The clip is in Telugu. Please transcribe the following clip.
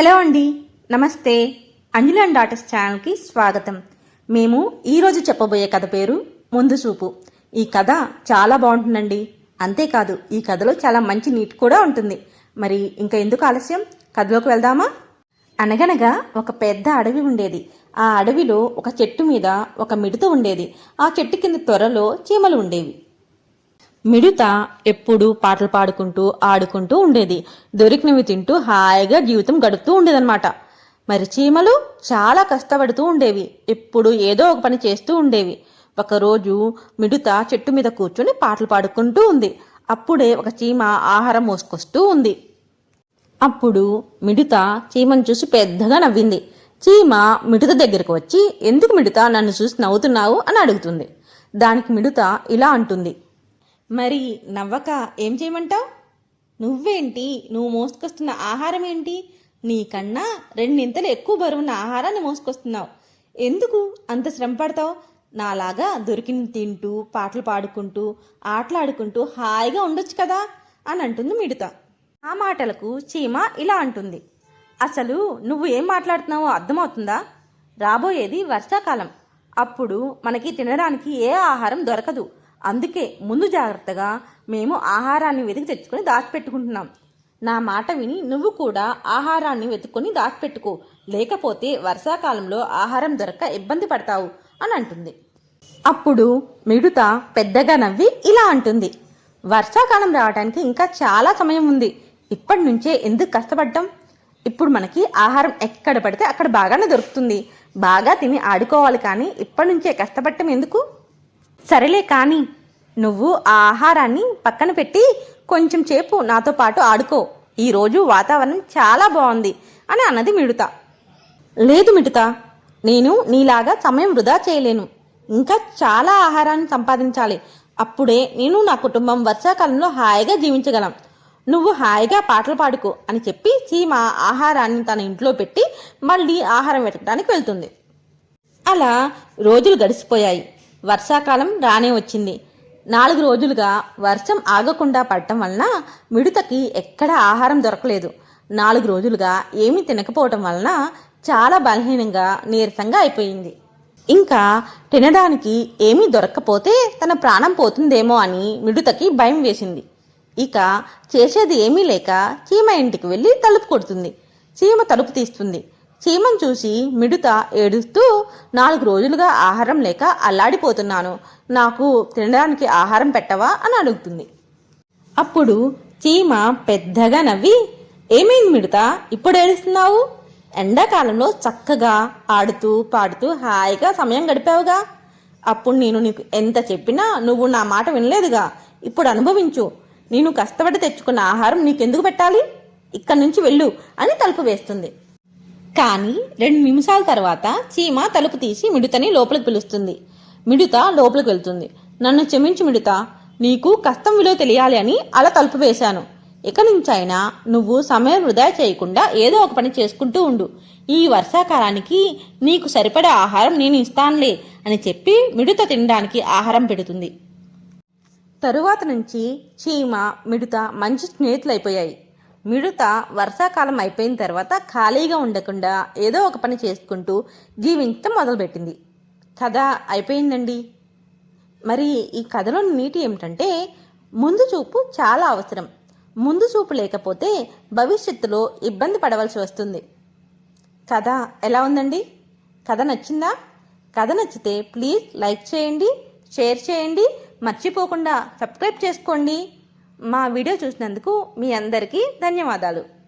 హలో అండి. నమస్తే. అంజులన్ అండ్ డాటర్స్ ఛానల్కి స్వాగతం. మేము ఈరోజు చెప్పబోయే కథ పేరు ముందు చూపు. ఈ కథ చాలా బాగుంటుందండి. అంతేకాదు ఈ కథలో చాలా మంచి నీట్ కూడా ఉంటుంది. మరి ఇంకా ఎందుకు ఆలస్యం? కథలోకి వెళ్దామా? అనగనగా ఒక పెద్ద అడవి ఉండేది. ఆ అడవిలో ఒక చెట్టు మీద ఒక మిడుత ఉండేది. ఆ చెట్టు కింద త్వరలో చీమలు ఉండేవి. మిడత ఎప్పుడు పాటలు పాడుకుంటూ ఆడుకుంటూ ఉండేది. దొరికినవి తింటూ హాయిగా జీవితం గడుపుతూ ఉండేదన్నమాట. మరి చీమలు చాలా కష్టపడుతూ ఉండేవి. ఎప్పుడు ఏదో ఒక పని చేస్తూ ఉండేవి. ఒకరోజు మిడత చెట్టు మీద కూర్చొని పాటలు పాడుకుంటూ ఉంది. అప్పుడే ఒక చీమ ఆహారం మోసుకొస్తూ ఉంది. అప్పుడు మిడత చీమను చూసి పెద్దగా నవ్వింది. చీమ మిడుత దగ్గరకు వచ్చి ఎందుకు మిడత నన్ను చూసి నవ్వుతున్నావు? అని అడుగుతుంది. దానికి మిడత ఇలా అంటుంది. మరి నవ్వక ఏం చేయమంటావు? నువ్వేంటి? నువ్వు మోసుకొస్తున్న ఆహారం ఏంటి? నీకన్నా రెండింతలు ఎక్కువ బరువున్న ఆహారాన్ని మోసుకొస్తున్నావు. ఎందుకు అంత శ్రమ పడతావు? నాలాగా దొరికిన తింటూ పాటలు పాడుకుంటూ ఆటలాడుకుంటూ హాయిగా ఉండొచ్చు కదా అని అంటుంది మిడత. ఆ మాటలకు చీమ ఇలా అంటుంది. అసలు నువ్వు ఏం మాట్లాడుతున్నావో అర్థమవుతుందా? రాబోయేది వర్షాకాలం. అప్పుడు మనకి తినడానికి ఏ ఆహారం దొరకదు. అందుకే ముందు జాగ్రత్తగా మేము ఆహారాన్ని వెతికి తెచ్చుకొని దాచిపెట్టుకుంటున్నాం. నా మాట విని నువ్వు కూడా ఆహారాన్ని వెతుక్కొని దాచిపెట్టుకో. లేకపోతే వర్షాకాలంలో ఆహారం దొరక్క ఇబ్బంది పడతావు అని అంటుంది. అప్పుడు మిడుత పెద్దగా నవ్వి ఇలా అంటుంది. వర్షాకాలం రావడానికి ఇంకా చాలా సమయం ఉంది. ఇప్పటి నుంచే ఎందుకు కష్టపడ్డం? ఇప్పుడు మనకి ఆహారం ఎక్కడ పడితే అక్కడ బాగానే దొరుకుతుంది. బాగా తిని ఆడుకోవాలి కానీ ఇప్పటి నుంచే కష్టపడటం ఎందుకు? సరేలే కానీ నువ్వు ఆ ఆహారాన్ని పక్కన పెట్టి కొంచెం సేపు నాతో పాటు ఆడుకో. ఈరోజు వాతావరణం చాలా బాగుంది అని అన్నది మిడుత. లేదు మిడుత నేను నీలాగా సమయం వృధా చేయలేను. ఇంకా చాలా ఆహారాన్ని సంపాదించాలి. అప్పుడే నేను నా కుటుంబం వర్షాకాలంలో హాయిగా జీవించగలం. నువ్వు హాయిగా పాటలు పాడుకో అని చెప్పి చీమ ఆహారాన్ని తన ఇంట్లో పెట్టి మళ్ళీ ఆహారం వెతకడానికి వెళ్తుంది. అలా రోజులు గడిచిపోయాయి. వర్షాకాలం రానే వచ్చింది. నాలుగు రోజులుగా వర్షం ఆగకుండా పడటం వలన మిడతకి ఎక్కడ ఆహారం దొరకలేదు. నాలుగు రోజులుగా ఏమీ తినకపోవటం వలన చాలా బలహీనంగా నీరసంగా అయిపోయింది. ఇంకా తినడానికి ఏమీ దొరక్కపోతే తన ప్రాణం పోతుందేమో అని మిడుతకి భయం వేసింది. ఇక చేసేది ఏమీ లేక చీమ ఇంటికి వెళ్ళి తలుపు కొడుతుంది. చీమ తలుపు తీస్తుంది. చీమను చూసి మిడుత ఏడుస్తూ నాలుగు రోజులుగా ఆహారం లేక అల్లాడిపోతున్నాను. నాకు తినడానికి ఆహారం పెట్టవా అని అడుగుతుంది. అప్పుడు చీమ పెద్దగా నవ్వి ఏమైంది మిడత? ఇప్పుడు ఏడుస్తున్నావు? ఎండాకాలంలో చక్కగా ఆడుతూ పాడుతూ హాయిగా సమయం గడిపావుగా. అప్పుడు నేను నీకు ఎంత చెప్పినా నువ్వు నా మాట వినలేదుగా. ఇప్పుడు అనుభవించు. నేను కష్టపడి తెచ్చుకున్న ఆహారం నీకెందుకు పెట్టాలి? ఇక్కడి నుంచి వెళ్ళు అని తలుపు వేస్తుంది. కానీ రెండు నిమిషాల తర్వాత చీమ తలుపు తీసి మిడుతని లోపలికి పిలుస్తుంది. మిడుత లోపలికి వెళ్తుంది. నన్ను క్షమించు మిడుత నీకు కష్టం విలువ తెలియాలి అని అలా తలుపు వేశాను. ఇక నుంచైనా నువ్వు సమయం వృధా చేయకుండా ఏదో ఒక పని చేసుకుంటూ ఉండు. ఈ వర్షాకాలానికి నీకు సరిపడే ఆహారం నేను ఇస్తానులే అని చెప్పి మిడుత తినడానికి ఆహారం పెడుతుంది. తరువాత నుంచి చీమ మిడుత మంచి స్నేహితులైపోయాయి. మిడత వర్షాకాలం అయిపోయిన తర్వాత ఖాళీగా ఉండకుండా ఏదో ఒక పని చేసుకుంటూ జీవించడం మొదలుపెట్టింది. కథ అయిపోయిందండి. మరి ఈ కథలో నీటి ఏమిటంటే ముందు చూపు చాలా అవసరం. ముందు చూపు లేకపోతే భవిష్యత్తులో ఇబ్బంది పడవలసి వస్తుంది. కథ ఎలా ఉందండి? కథ నచ్చిందా? కథ నచ్చితే ప్లీజ్ లైక్ చేయండి షేర్ చేయండి. మర్చిపోకుండా సబ్స్క్రైబ్ చేసుకోండి. మా వీడియో చూసినందుకు మీ అందరికీ ధన్యవాదాలు.